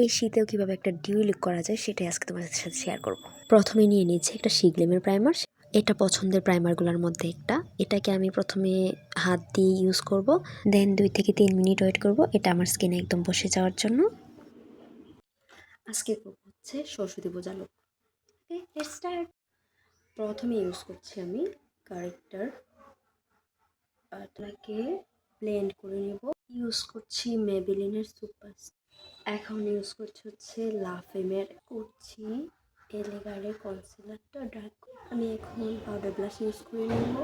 এই শীতেও কীভাবে একটা ডিউ লুক করা যায় সেটাই আজকে তোমাদের সাথে শেয়ার করব। প্রথমে নিয়ে নিয়েছি একটা শিগলেমের প্রাইমার এটা পছন্দের প্রাইমারগুলোর মধ্যে একটা। এটাকে আমি প্রথমে হাত দিয়ে ইউজ করব দেন দুই থেকে তিন মিনিট ওয়েট করব, এটা আমার স্কিনে একদম বসে যাওয়ার জন্য। আজকে হচ্ছে সরস্বতী পূজা লুক প্রথমে ইউজ করছি আমি কারেক্টার এটাকে ব্লেন্ড করে নেব। ইউজ করছি মেবেলিনের সুপার এখন ইউজ করছি হচ্ছে লাফেমের করছি এলেগারের কনসিলারটা ডার্ক আমি এখন পাউডার ব্লাশ ইউজ করে নেব।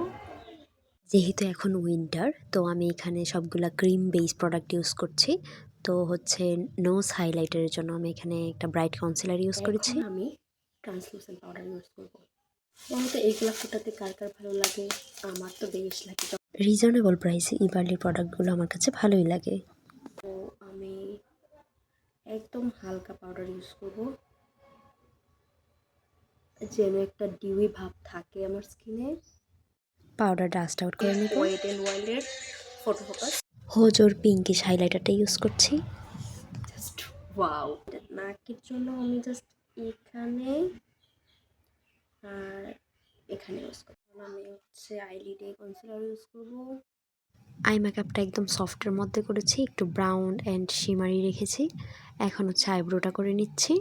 যেহেতু এখন উইন্টার তো আমি এখানে সবগুলা ক্রিম বেস প্রোডাক্ট ইউজ করছি। তো হচ্ছে নোজ হাইলাইটারের জন্য আমি এখানে একটা ব্রাইট কনসিলার ইউজ করেছি। আমি ট্রান্সলুসেন্ট পাউডার ইউজ করব। বলতে এইগুলা ফোটাতে কার কার ভালো লাগে? আমার তো বেশ লাগে। রিজনেবল প্রাইসে ইবার্লির প্রোডাক্টগুলো আমার কাছে ভালোই লাগে। তো একদম হালকা পাউডার ইউজ করব। যেন একটা ডিউই ভাব থাকে আমার স্কিনে পাউডার ডাস্ট আউট করে নেব। ওয়েট অ্যান্ড ওয়াইল্ডের ফটো ফোকাস হোজোর পিঙ্কিশ হাইলাইটারটা ইউজ করছি। জাস্ট ওয়াও নাকের জন্য আমি জাস্ট এখানে আর এখানে ইউজ করব। আমি হচ্ছে আইলিডে কনসিলার ইউজ করব। আই মেকআপটা একদম সফটের মধ্যে করেছি, একটু ব্রাউন অ্যান্ড শিমারি রেখেছি। এখন হচ্ছে আইব্রোটা করে নিচ্ছি।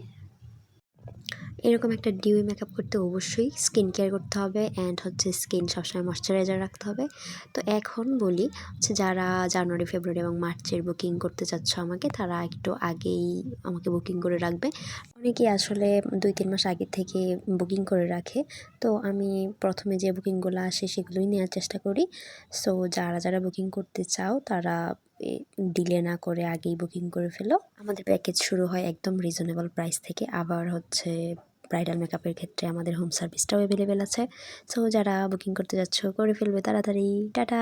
এরকম একটা ডিউ মেকআপ করতে অবশ্যই স্কিন কেয়ার করতে হবে অ্যান্ড হচ্ছে স্কিন সবসময় ময়শ্চারাইজার রাখতে হবে। তো এখন বলি, হচ্ছে যারা জানুয়ারি, ফেব্রুয়ারি এবং মার্চের বুকিং করতে চাচ্ছ আমাকে, তারা একটু আগেই আমাকে বুকিং করে রাখবে। অনেকেই আসলে দুই, তিন মাস আগে থেকে বুকিং করে রাখে। তো আমি প্রথমে যে বুকিংগুলো আসে সেগুলোই নেওয়ার চেষ্টা করি। সো যারা যারা বুকিং করতে চাও, তারা ডিলে না করে আগেই বুকিং করে ফেলো। আমাদের প্যাকেজ শুরু হয় একদম রিজনেবল প্রাইস থেকে। আবার হচ্ছে ব্রাইডাল মেকআপের ক্ষেত্রে আমাদের হোম সার্ভিসটাও অ্যাভেলেবেল আছে। সো যারা বুকিং করতে যাচ্ছ, করে ফেলবে তাড়াতাড়ি। টাটা!